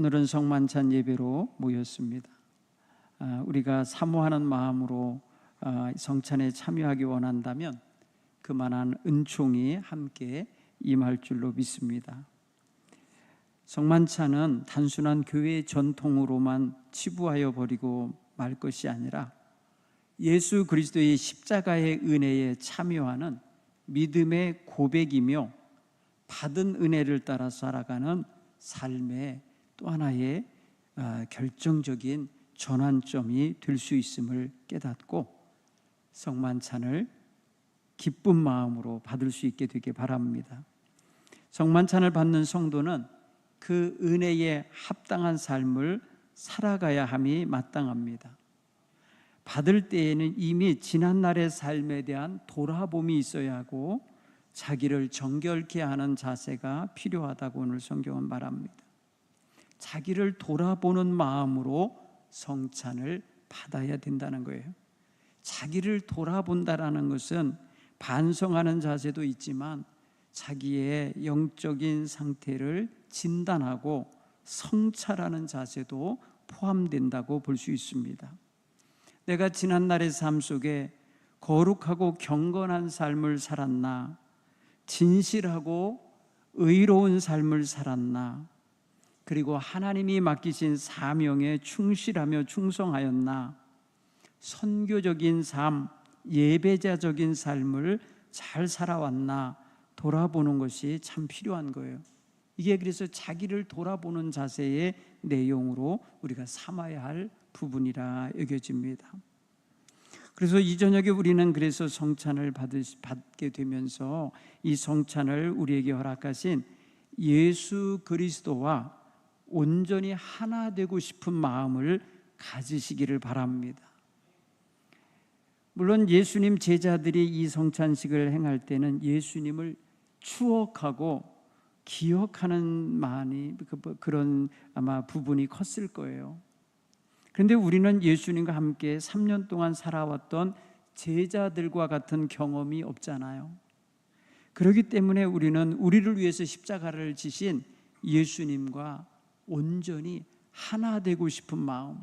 오늘은 성만찬 예배로 모였습니다. 아, 우리가 사모하는 마음으로 아, 성찬에 참여하기 원한다면 그만한 은총이 함께 임할 줄로 믿습니다. 성만찬은 단순한 교회 전통으로만 치부하여 버리고 말 것이 아니라 예수 그리스도의 십자가의 은혜에 참여하는 믿음의 고백이며 받은 은혜를 따라 살아가는 삶의 또 하나의 아, 결정적인 전환점이 될 수 있음을 깨닫고 성만찬을 기쁜 마음으로 받을 수 있게 되길 바랍니다. 성만찬을 받는 성도는 그 은혜에 합당한 삶을 살아가야 함이 마땅합니다. 받을 때에는 이미 지난 날의 삶에 대한 돌아봄이 있어야 하고 자기를 정결케 하는 자세가 필요하다고 오늘 성경은 말합니다. 자기를 돌아보는 마음으로 성찬을 받아야 된다는 거예요. 자기를 돌아본다라는 것은 반성하는 자세도 있지만 자기의 영적인 상태를 진단하고 성찰하는 자세도 포함된다고 볼 수 있습니다. 내가 지난날의 삶 속에 거룩하고 경건한 삶을 살았나, 진실하고 의로운 삶을 살았나, 그리고 하나님이 맡기신 사명에 충실하며 충성하였나, 선교적인 삶, 예배자적인 삶을 잘 살아왔나 돌아보는 것이 참 필요한 거예요. 이게 그래서 자기를 돌아보는 자세의 내용으로 우리가 삼아야 할 부분이라 여겨집니다. 그래서 이 저녁에 우리는 그래서 성찬을 받게 되면서 이 성찬을 우리에게 허락하신 예수 그리스도와 온전히 하나 되고 싶은 마음을 가지시기를 바랍니다. 물론 예수님 제자들이 이 성찬식을 행할 때는 예수님을 추억하고 기억하는 많이 그, 그런 아마 부분이 컸을 거예요. 그런데 우리는 예수님과 함께 3년 동안 살아왔던 제자들과 같은 경험이 없잖아요. 그렇기 때문에 우리는 우리를 위해서 십자가를 지신 예수님과 온전히 하나 되고 싶은 마음,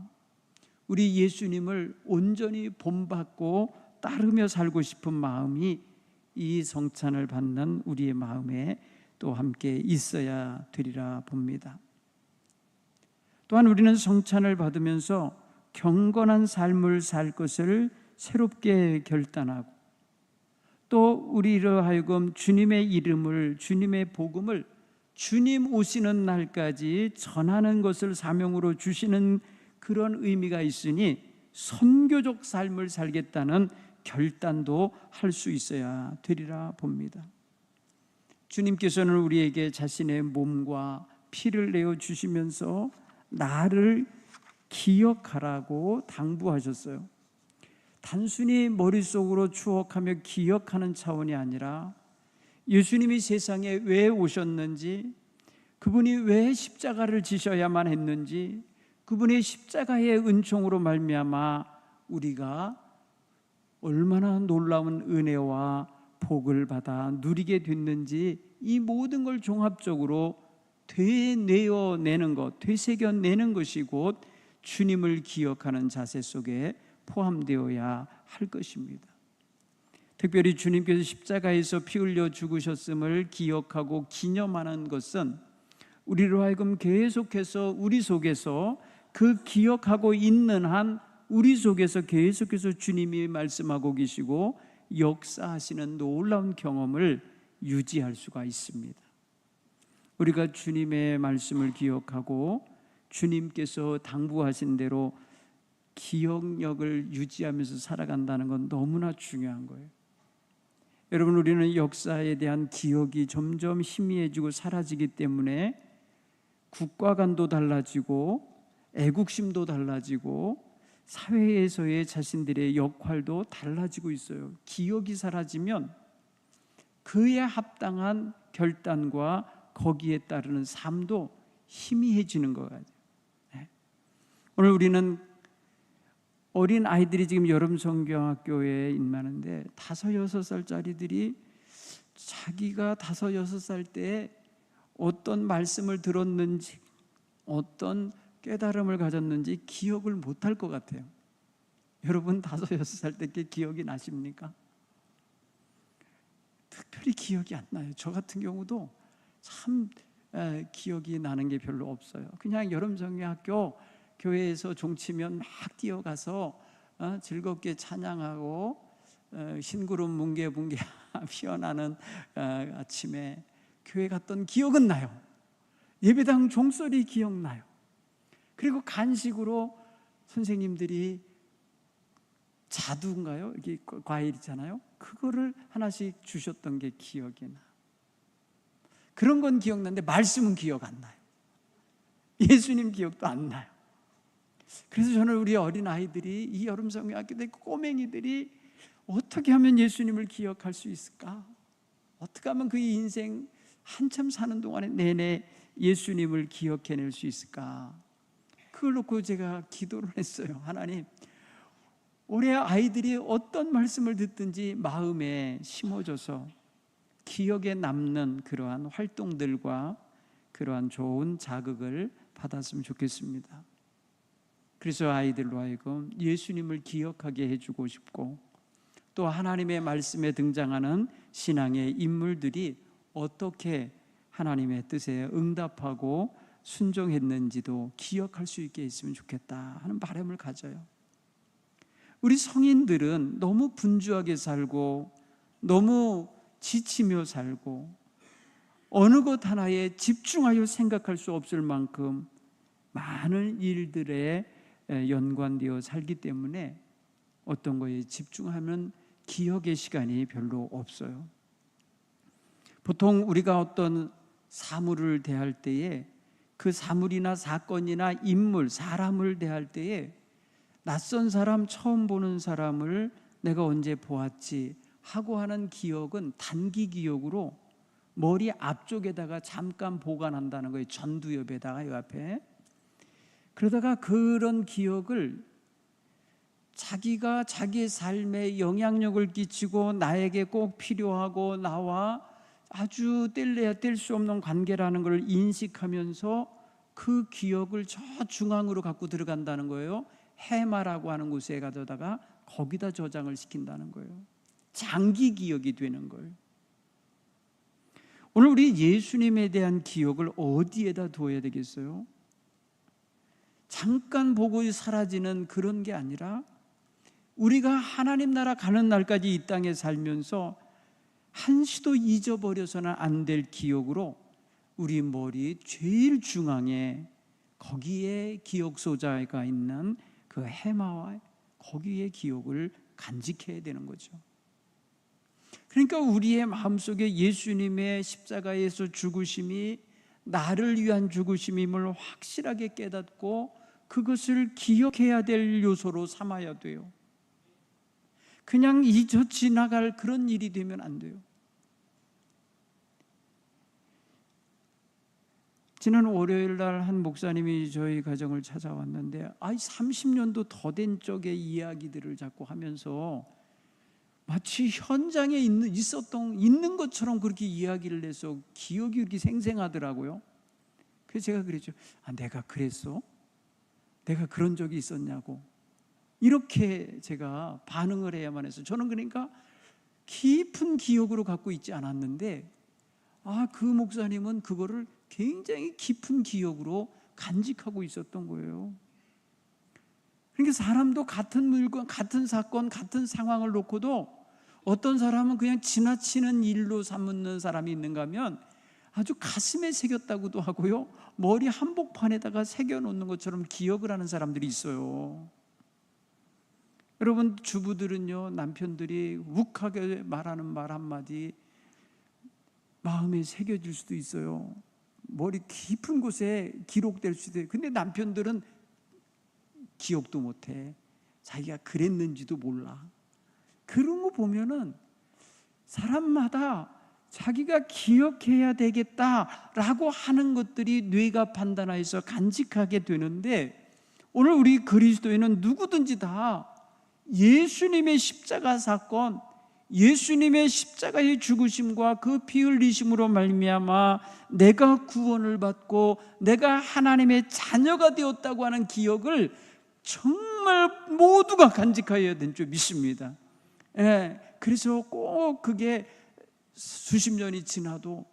우리 예수님을 온전히 본받고 따르며 살고 싶은 마음이 이 성찬을 받는 우리의 마음에 또 함께 있어야 되리라 봅니다. 또한 우리는 성찬을 받으면서 경건한 삶을 살 것을 새롭게 결단하고 또 우리로 하여금 주님의 이름을 주님의 복음을 주님 오시는 날까지 전하는 것을 사명으로 주시는 그런 의미가 있으니 선교적 삶을 살겠다는 결단도 할 수 있어야 되리라 봅니다. 주님께서는 우리에게 자신의 몸과 피를 내어 주시면서 나를 기억하라고 당부하셨어요. 단순히 머릿속으로 추억하며 기억하는 차원이 아니라 예수님이 세상에 왜 오셨는지, 그분이 왜 십자가를 지셔야만 했는지, 그분의 십자가의 은총으로 말미암아 우리가 얼마나 놀라운 은혜와 복을 받아 누리게 됐는지 이 모든 걸 종합적으로 되뇌어 내는 것, 되새겨 내는 것이 곧 주님을 기억하는 자세 속에 포함되어야 할 것입니다. 특별히 주님께서 십자가에서 피 흘려 죽으셨음을 기억하고 기념하는 것은 우리로 하여금 계속해서 우리 속에서 그 기억하고 있는 한 우리 속에서 계속해서 주님이 말씀하고 계시고 역사하시는 놀라운 경험을 유지할 수가 있습니다. 우리가 주님의 말씀을 기억하고 주님께서 당부하신 대로 기억력을 유지하면서 살아간다는 건 너무나 중요한 거예요. 여러분, 우리는 역사에 대한 기억이 점점 희미해지고 사라지기 때문에 국가관도 달라지고 애국심도 달라지고 사회에서의 자신들의 역할도 달라지고 있어요. 기억이 사라지면 그에 합당한 결단과 거기에 따르는 삶도 희미해지는 것 같아요. 네. 오늘 우리는 어린 아이들이 지금 여름 성경학교에 임하는데 다섯 여섯 살짜리들이 자기가 다섯 여섯 살 때 어떤 말씀을 들었는지 어떤 깨달음을 가졌는지 기억을 못할 것 같아요. 여러분 다섯 여섯 살 때 기억이 나십니까? 특별히 기억이 안 나요. 저 같은 경우도 참 에, 기억이 나는 게 별로 없어요. 그냥 여름정예학교 교회에서 종치면 막 뛰어가서 어, 즐겁게 찬양하고 어, 흰구름 뭉게뭉게 피어나는 어, 아침에 교회 갔던 기억은 나요. 예배당 종소리 기억나요. 그리고 간식으로 선생님들이 자두인가요? 이게 과일 있잖아요. 그거를 하나씩 주셨던 게 기억이 나. 그런 건 기억나는데 말씀은 기억 안 나요. 예수님 기억도 안 나요. 그래서 저는 우리 어린 아이들이 이 여름 성경학교 때 꼬맹이들이 어떻게 하면 예수님을 기억할 수 있을까? 어떻게 하면 그 인생 한참 사는 동안에 내내 예수님을 기억해낼 수 있을까? 그걸 놓고 제가 기도를 했어요. 하나님, 우리 아이들이 어떤 말씀을 듣든지 마음에 심어줘서 기억에 남는 그러한 활동들과 그러한 좋은 자극을 받았으면 좋겠습니다. 그래서 아이들로 하여금 예수님을 기억하게 해주고 싶고 또 하나님의 말씀에 등장하는 신앙의 인물들이 어떻게 하나님의 뜻에 응답하고 순종했는지도 기억할 수 있게 했으면 좋겠다 하는 바람을 가져요. 우리 성인들은 너무 분주하게 살고 너무 지치며 살고 어느 것 하나에 집중하여 생각할 수 없을 만큼 많은 일들에 연관되어 살기 때문에 어떤 거에 집중하면 기억의 시간이 별로 없어요. 보통 우리가 어떤 사물을 대할 때에 그 사물이나 사건이나 인물, 사람을 대할 때에 낯선 사람, 처음 보는 사람을 내가 언제 보았지 하고 하는 기억은 단기 기억으로 머리 앞쪽에다가 잠깐 보관한다는 거예요. 전두엽에다가 이 앞에. 그러다가 그런 기억을 자기가 자기의 삶에 영향력을 끼치고 나에게 꼭 필요하고 나와 아주 뗄래야 뗄 수 없는 관계라는 걸 인식하면서 그 기억을 저 중앙으로 갖고 들어간다는 거예요. 해마라고 하는 곳에 가져다가 거기다 저장을 시킨다는 거예요. 장기 기억이 되는 거예요. 오늘 우리 예수님에 대한 기억을 어디에다 둬야 되겠어요? 잠깐 보고 사라지는 그런 게 아니라 우리가 하나님 나라 가는 날까지 이 땅에 살면서 한시도 잊어버려서는 안 될 기억으로 우리 머리 제일 중앙에 거기에 기억 소자가 있는 그 해마와 거기에 기억을 간직해야 되는 거죠. 그러니까 우리의 마음속에 예수님의 십자가에서 죽으심이 나를 위한 죽으심임을 확실하게 깨닫고 그것을 기억해야 될 요소로 삼아야 돼요. 그냥 잊어 지나갈 그런 일이 되면 안 돼요. 지난 월요일 날 한 목사님이 저희 가정을 찾아왔는데 아이 30년도 더 된 쪽의 이야기들을 자꾸 하면서 마치 현장에 있는 있었던 있는 것처럼 그렇게 이야기를 해서 기억이 이렇게 생생하더라고요. 그래서 제가 그랬죠. 아, 내가 그랬어? 내가 그런 적이 있었냐고. 이렇게 제가 반응을 해야만 해서 저는 그러니까 깊은 기억으로 갖고 있지 않았는데 아, 그 목사님은 그거를 굉장히 깊은 기억으로 간직하고 있었던 거예요. 그러니까 사람도 같은 물건, 같은 사건, 같은 상황을 놓고도 어떤 사람은 그냥 지나치는 일로 삼는 사람이 있는가 하면 아주 가슴에 새겼다고도 하고요. 머리 한복판에다가 새겨 놓는 것처럼 기억을 하는 사람들이 있어요. 여러분 주부들은요 남편들이 욱하게 말하는 말 한마디 마음에 새겨질 수도 있어요. 머리 깊은 곳에 기록될 수도 있어요. 근데 남편들은 기억도 못 해. 자기가 그랬는지도 몰라. 그런 거 보면은 사람마다 자기가 기억해야 되겠다라고 하는 것들이 뇌가 판단하여서 간직하게 되는데 오늘 우리 그리스도인은 누구든지 다 예수님의 십자가 사건 예수님의 십자가의 죽으심과 그 피 흘리심으로 말미암아 내가 구원을 받고 내가 하나님의 자녀가 되었다고 하는 기억을 정말 모두가 간직하여야 된 줄 믿습니다. 예, 그래서 꼭 그게 수십 년이 지나도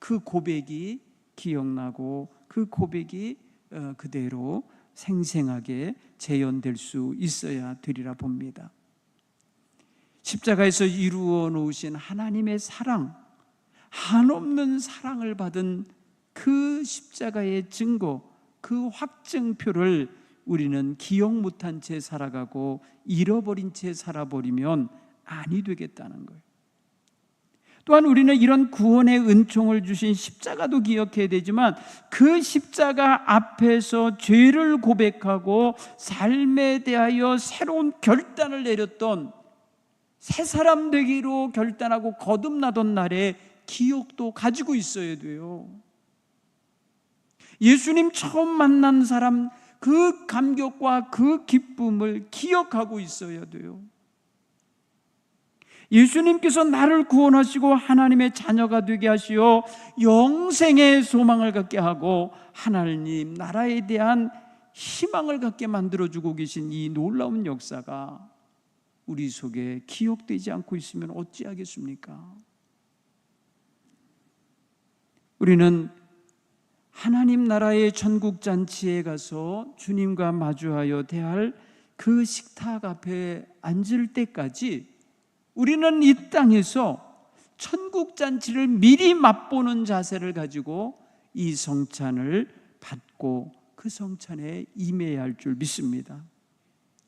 그 고백이 기억나고 그 고백이 어, 그대로 생생하게 재현될 수 있어야 되리라 봅니다. 십자가에서 이루어 놓으신 하나님의 사랑, 한없는 사랑을 받은 그 십자가의 증거, 그 확증표를 우리는 기억 못한 채 살아가고 잃어버린 채 살아버리면 아니 되겠다는 거예요. 또한 우리는 이런 구원의 은총을 주신 십자가도 기억해야 되지만 그 십자가 앞에서 죄를 고백하고 삶에 대하여 새로운 결단을 내렸던 새 사람 되기로 결단하고 거듭나던 날의 기억도 가지고 있어야 돼요. 예수님 처음 만난 사람 그 감격과 그 기쁨을 기억하고 있어야 돼요. 예수님께서 나를 구원하시고 하나님의 자녀가 되게 하시어 영생의 소망을 갖게 하고 하나님 나라에 대한 희망을 갖게 만들어주고 계신 이 놀라운 역사가 우리 속에 기억되지 않고 있으면 어찌하겠습니까? 우리는 하나님 나라의 천국 잔치에 가서 주님과 마주하여 대할 그 식탁 앞에 앉을 때까지 우리는 이 땅에서 천국 잔치를 미리 맛보는 자세를 가지고 이 성찬을 받고 그 성찬에 임해야 할 줄 믿습니다.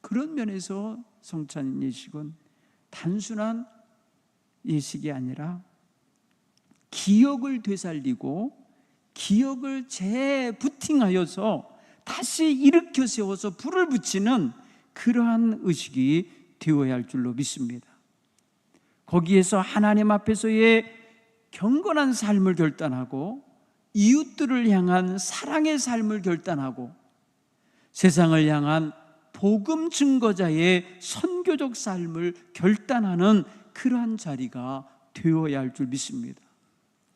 그런 면에서 성찬 예식은 단순한 예식이 아니라 기억을 되살리고 기억을 재부팅하여서 다시 일으켜 세워서 불을 붙이는 그러한 의식이 되어야 할 줄로 믿습니다. 거기에서 하나님 앞에서의 경건한 삶을 결단하고 이웃들을 향한 사랑의 삶을 결단하고 세상을 향한 복음 증거자의 선교적 삶을 결단하는 그러한 자리가 되어야 할 줄 믿습니다.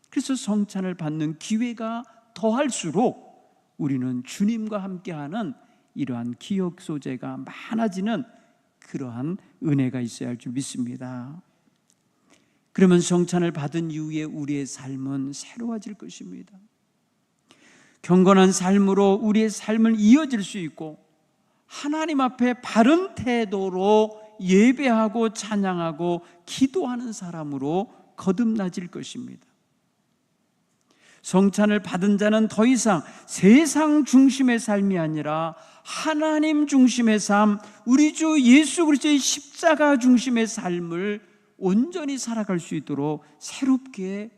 그래서 성찬을 받는 기회가 더할수록 우리는 주님과 함께하는 이러한 기억 소재가 많아지는 그러한 은혜가 있어야 할 줄 믿습니다. 그러면 성찬을 받은 이후에 우리의 삶은 새로워질 것입니다. 경건한 삶으로 우리의 삶을 이어질 수 있고 하나님 앞에 바른 태도로 예배하고 찬양하고 기도하는 사람으로 거듭나질 것입니다. 성찬을 받은 자는 더 이상 세상 중심의 삶이 아니라 하나님 중심의 삶, 우리 주 예수 그리스도의 십자가 중심의 삶을 온전히 살아갈 수 있도록 새롭게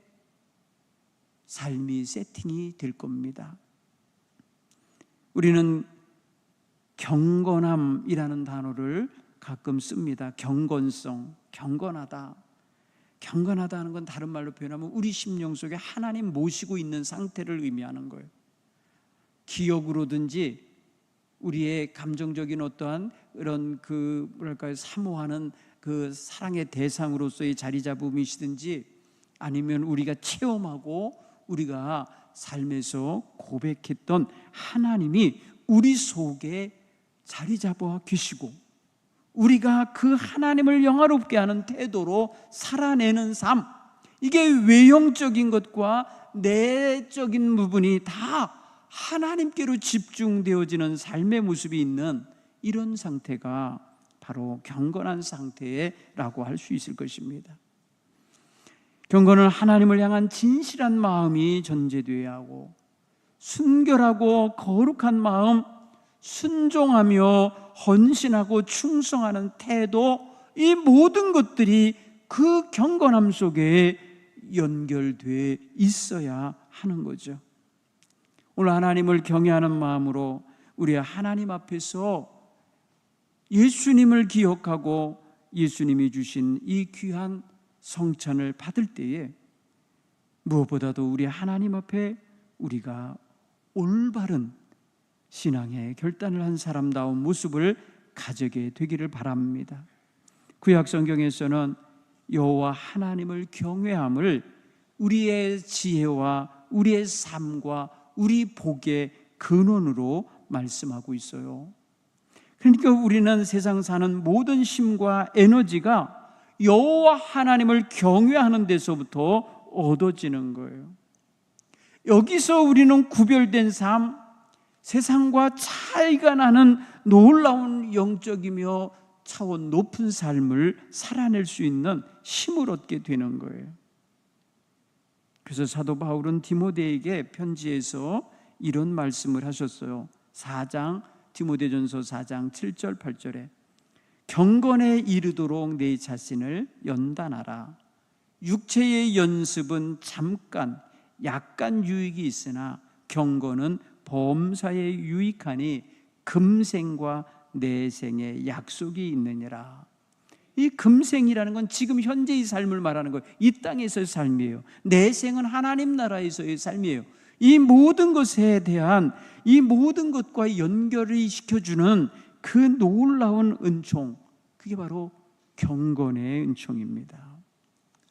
삶이 세팅이 될 겁니다. 우리는 경건함이라는 단어를 가끔 씁니다. 경건성, 경건하다. 경건하다 하는 건 다른 말로 표현하면 우리 심령 속에 하나님 모시고 있는 상태를 의미하는 거예요. 기억으로든지 우리의 감정적인 어떠한 그런 그 뭐랄까요? 사모하는 그 사랑의 대상으로서의 자리 잡음이시든지 아니면 우리가 체험하고 우리가 삶에서 고백했던 하나님이 우리 속에 자리 잡아 계시고 우리가 그 하나님을 영화롭게 하는 태도로 살아내는 삶 이게 외형적인 것과 내적인 부분이 다 하나님께로 집중되어지는 삶의 모습이 있는 이런 상태가 바로 경건한 상태라고 할 수 있을 것입니다. 경건은 하나님을 향한 진실한 마음이 전제되어야 하고 순결하고 거룩한 마음 순종하며 헌신하고 충성하는 태도 이 모든 것들이 그 경건함 속에 연결돼 있어야 하는 거죠. 오늘 하나님을 경외하는 마음으로 우리 하나님 앞에서 예수님을 기억하고 예수님이 주신 이 귀한 성찬을 받을 때에 무엇보다도 우리 하나님 앞에 우리가 올바른 신앙의 결단을 한 사람다운 모습을 가지게 되기를 바랍니다. 구약 성경에서는 여호와 하나님을 경외함을 우리의 지혜와 우리의 삶과 우리 복의 근원으로 말씀하고 있어요. 그러니까 우리는 세상 사는 모든 힘과 에너지가 여호와 하나님을 경외하는 데서부터 얻어지는 거예요. 여기서 우리는 구별된 삶, 세상과 차이가 나는 놀라운 영적이며 차원 높은 삶을 살아낼 수 있는 힘을 얻게 되는 거예요. 그래서 사도 바울은 디모데에게 편지에서 이런 말씀을 하셨어요. 4장 디모데전서 4장 7절 8절에 경건에 이르도록 내 자신을 연단하라. 육체의 연습은 잠깐 약간 유익이 있으나 경건은 범사에 유익하니 금생과 내생의 약속이 있느니라. 이 금생이라는 건 지금 현재의 삶을 말하는 거예요. 이 땅에서의 삶이에요. 내생은 하나님 나라에서의 삶이에요. 이 모든 것에 대한 이 모든 것과 연결을 시켜주는 그 놀라운 은총, 그게 바로 경건의 은총입니다.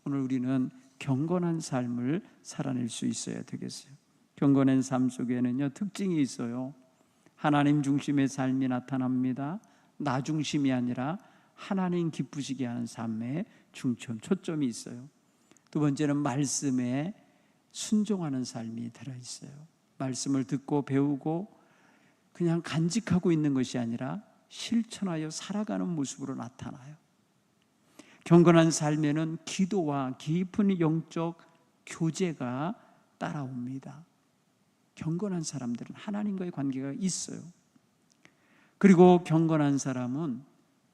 오늘 우리는 경건한 삶을 살아낼 수 있어야 되겠어요. 경건한 삶 속에는요, 특징이 있어요. 하나님 중심의 삶이 나타납니다. 나 중심이 아니라 하나님 기쁘시게 하는 삶에 중점, 초점이 있어요. 두 번째는 말씀에 순종하는 삶이 들어 있어요. 말씀을 듣고 배우고 그냥 간직하고 있는 것이 아니라 실천하여 살아가는 모습으로 나타나요. 경건한 삶에는 기도와 깊은 영적 교제가 따라옵니다. 경건한 사람들은 하나님과의 관계가 있어요. 그리고 경건한 사람은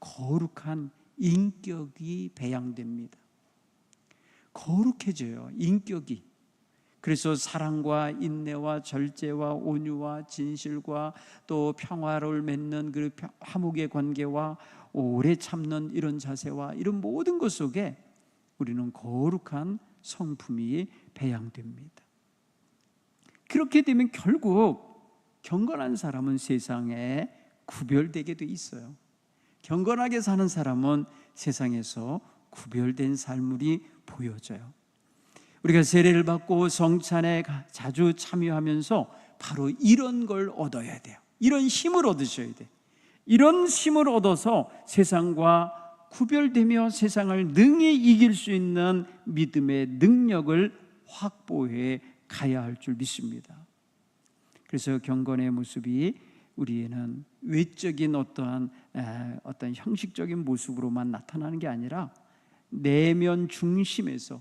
거룩한 인격이 배양됩니다. 거룩해져요. 인격이. 그래서 사랑과 인내와 절제와 온유와 진실과 또 평화를 맺는 그 화목의 관계와 오래 참는 이런 자세와 이런 모든 것 속에 우리는 거룩한 성품이 배양됩니다. 그렇게 되면 결국 경건한 사람은 세상에 구별되게 돼 있어요. 경건하게 사는 사람은 세상에서 구별된 삶이 보여져요. 우리가 세례를 받고 성찬에 자주 참여하면서 바로 이런 걸 얻어야 돼요. 이런 힘을 얻으셔야 돼. 이런 힘을 얻어서 세상과 구별되며 세상을 능히 이길 수 있는 믿음의 능력을 확보해 가야 할 줄 믿습니다. 그래서 경건의 모습이 우리에는 외적인 어떠한 어떤 형식적인 모습으로만 나타나는 게 아니라 내면 중심에서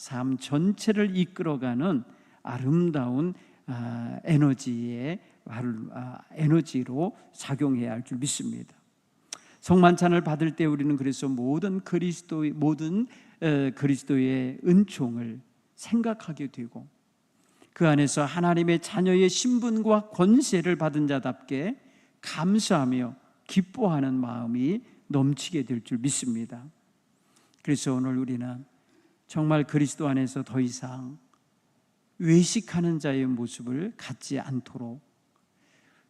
삶 전체를 이끌어가는 아름다운 아, 에너지의 아, 에너지로 작용해야 할 줄 믿습니다. 성만찬을 받을 때 우리는 그래서 모든 그리스도 모든 그리스도의 은총을 생각하게 되고 그 안에서 하나님의 자녀의 신분과 권세를 받은 자답게 감사하며 기뻐하는 마음이 넘치게 될 줄 믿습니다. 그래서 오늘 우리는 정말 그리스도 안에서 더 이상 외식하는 자의 모습을 갖지 않도록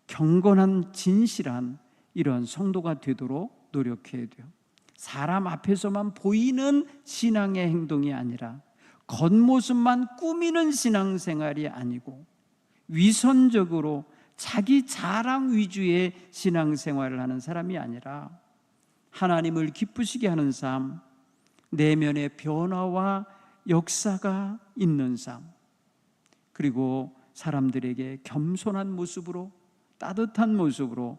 경건한 진실한 이러한 성도가 되도록 노력해야 돼요. 사람 앞에서만 보이는 신앙의 행동이 아니라 겉모습만 꾸미는 신앙생활이 아니고 위선적으로 자기 자랑 위주의 신앙생활을 하는 사람이 아니라 하나님을 기쁘시게 하는 삶, 내면의 변화와 역사가 있는 삶, 그리고 사람들에게 겸손한 모습으로 따뜻한 모습으로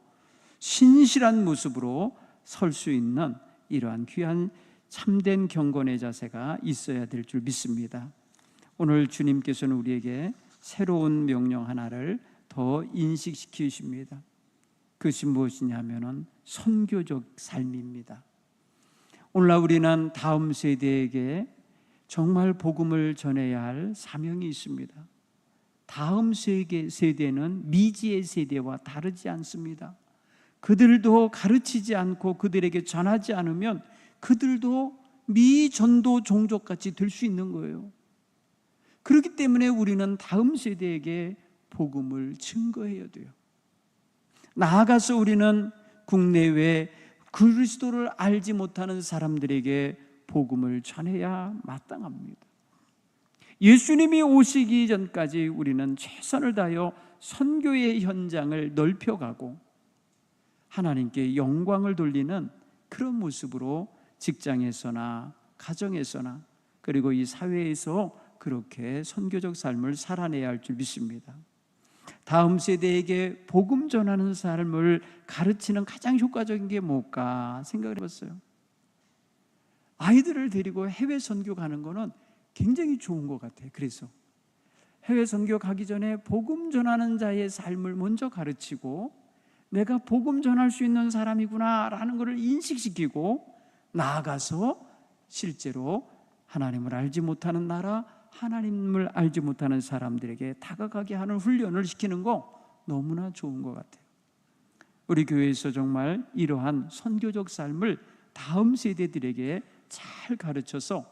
신실한 모습으로 설 수 있는 이러한 귀한 참된 경건의 자세가 있어야 될 줄 믿습니다. 오늘 주님께서는 우리에게 새로운 명령 하나를 더 인식시키십니다. 그것이 무엇이냐면은 선교적 삶입니다. 오늘날 우리는 다음 세대에게 정말 복음을 전해야 할 사명이 있습니다. 다음 세계 세대는 미지의 세대와 다르지 않습니다. 그들도 가르치지 않고 그들에게 전하지 않으면 그들도 미전도 종족같이 될 수 있는 거예요. 그렇기 때문에 우리는 다음 세대에게 복음을 증거해야 돼요. 나아가서 우리는 국내외 그리스도를 알지 못하는 사람들에게 복음을 전해야 마땅합니다. 예수님이 오시기 전까지 우리는 최선을 다하여 선교의 현장을 넓혀가고 하나님께 영광을 돌리는 그런 모습으로 직장에서나 가정에서나 그리고 이 사회에서 그렇게 선교적 삶을 살아내야 할 줄 믿습니다. 다음 세대에게 복음 전하는 삶을 가르치는 가장 효과적인 게 뭘까 생각을 해봤어요. 아이들을 데리고 해외 선교 가는 거는 굉장히 좋은 것 같아요. 그래서 해외 선교 가기 전에 복음 전하는 자의 삶을 먼저 가르치고 내가 복음 전할 수 있는 사람이구나라는 것을 인식시키고 나아가서 실제로 하나님을 알지 못하는 나라, 하나님을 알지 못하는 사람들에게 다가가게 하는 훈련을 시키는 거 너무나 좋은 것 같아요. 우리 교회에서 정말 이러한 선교적 삶을 다음 세대들에게 잘 가르쳐서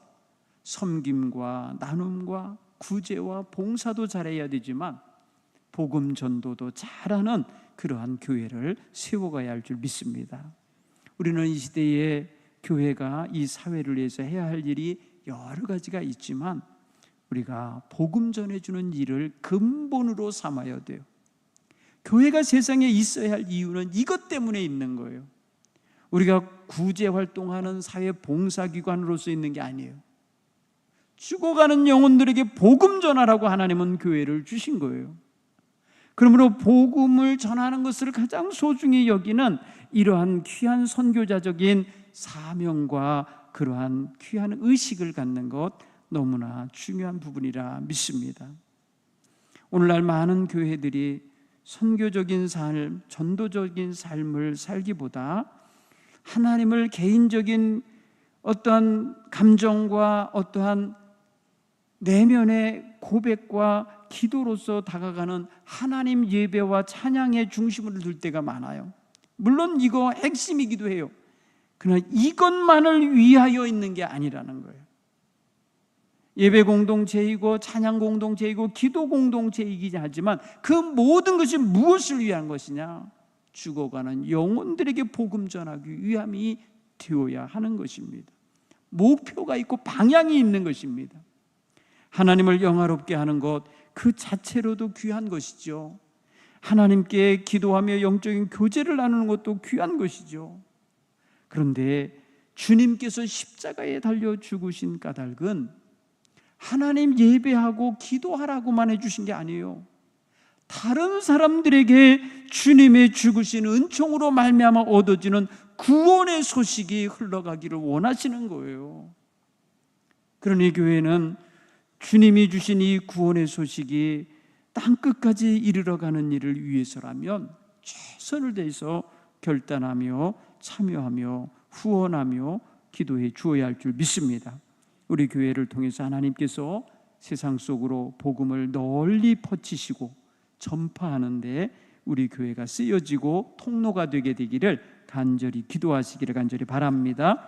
섬김과 나눔과 구제와 봉사도 잘해야 되지만 복음 전도도 잘하는 그러한 교회를 세워가야 할 줄 믿습니다. 우리는 이 시대에 교회가 이 사회를 위해서 해야 할 일이 여러 가지가 있지만 우리가 복음 전해주는 일을 근본으로 삼아야 돼요. 교회가 세상에 있어야 할 이유는 이것 때문에 있는 거예요. 우리가 구제 활동하는 사회 봉사기관으로서 있는 게 아니에요. 죽어가는 영혼들에게 복음 전하라고 하나님은 교회를 주신 거예요. 그러므로 복음을 전하는 것을 가장 소중히 여기는 이러한 귀한 선교자적인 사명과 그러한 귀한 의식을 갖는 것 너무나 중요한 부분이라 믿습니다. 오늘날 많은 교회들이 선교적인 삶, 전도적인 삶을 살기보다 하나님을 개인적인 어떠한 감정과 어떠한 내면의 고백과 기도로서 다가가는 하나님 예배와 찬양의 중심을 둘 때가 많아요. 물론 이거 핵심이기도 해요. 그러나 이것만을 위하여 있는 게 아니라는 거예요. 예배 공동체이고 찬양 공동체이고 기도 공동체이긴 하지만 그 모든 것이 무엇을 위한 것이냐? 죽어가는 영혼들에게 복음 전하기 위함이 되어야 하는 것입니다. 목표가 있고 방향이 있는 것입니다. 하나님을 영화롭게 하는 것 그 자체로도 귀한 것이죠. 하나님께 기도하며 영적인 교제를 나누는 것도 귀한 것이죠. 그런데 주님께서 십자가에 달려 죽으신 까닭은 하나님 예배하고 기도하라고만 해주신 게 아니에요. 다른 사람들에게 주님의 죽으신 은총으로 말미암아 얻어지는 구원의 소식이 흘러가기를 원하시는 거예요. 그러니 교회는 주님이 주신 이 구원의 소식이 땅 끝까지 이르러 가는 일을 위해서라면 최선을 다해서 결단하며 참여하며 후원하며 기도해 주어야 할 줄 믿습니다. 우리 교회를 통해서 하나님께서 세상 속으로 복음을 널리 퍼치시고 전파하는데 우리 교회가 쓰여지고 통로가 되게 되기를 간절히 기도하시기를 간절히 바랍니다.